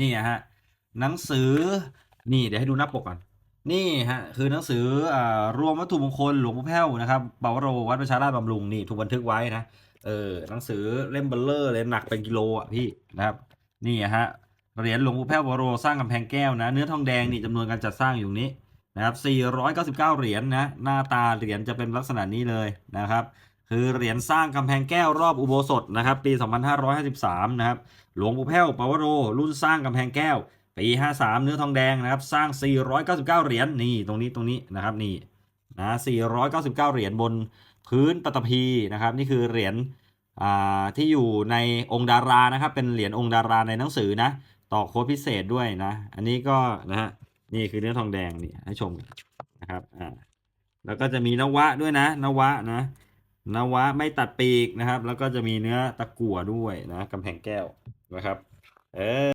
นี่ฮะหนังสือนี่เดี๋ยวให้ดูหน้าปกก่อนนี่ฮะคือหนังสืออรวมวัตถุมงคลหลวงปู่แพ้วนะครับปาวโรวัดประชาราชบำรุงนี่ถูกบันทึกไว้นะเออหนังสือเล่มเบลเลอร์เลยหนักเป็นกิโลอะพี่นะครับนี่ฮะเหรียญหลวงปู่แพ้วปาวโรสร้างกำแพงแก้วนะ เนื้อทองแดงนี่จำนวนการจัดสร้างอยู่นี้นะครับ499 เหรียญนะหน้าตาเหรียญจะเป็นลักษณะนี้เลยนะครับ คือเหรียญสร้างกำแพงแก้วรอบอุโบสถนะครับปี 2553 นะครับหลวงปู่แพ้วปาวโร รุ่นสร้างกำแพงแก้ว ปี 53 เนื้อทองแดงนะครับสร้าง 499 เหรียญนี่ตรงนี้ตรงนี้นะครับนี่นะ499 เหรียญบนพื้นปฐพีนะครับนี่คือเหรียญอ่าที่อยู่ในองค์ดารานะครับเป็นเหรียญองค์ดาราในหนังสือนะต่อโค้ดพิเศษด้วยนะ อันนี้ก็นะฮะนี่คือเนื้อทองแดงนี่ให้ชมนะครับอ่าแล้วก็จะมีนวะด้วยนะนวะนะ นวะไม่ตัดปีกนะครับ แล้วก็จะมีเนื้อตะกั่วด้วยนะกำแพงแก้วนะครับ เออ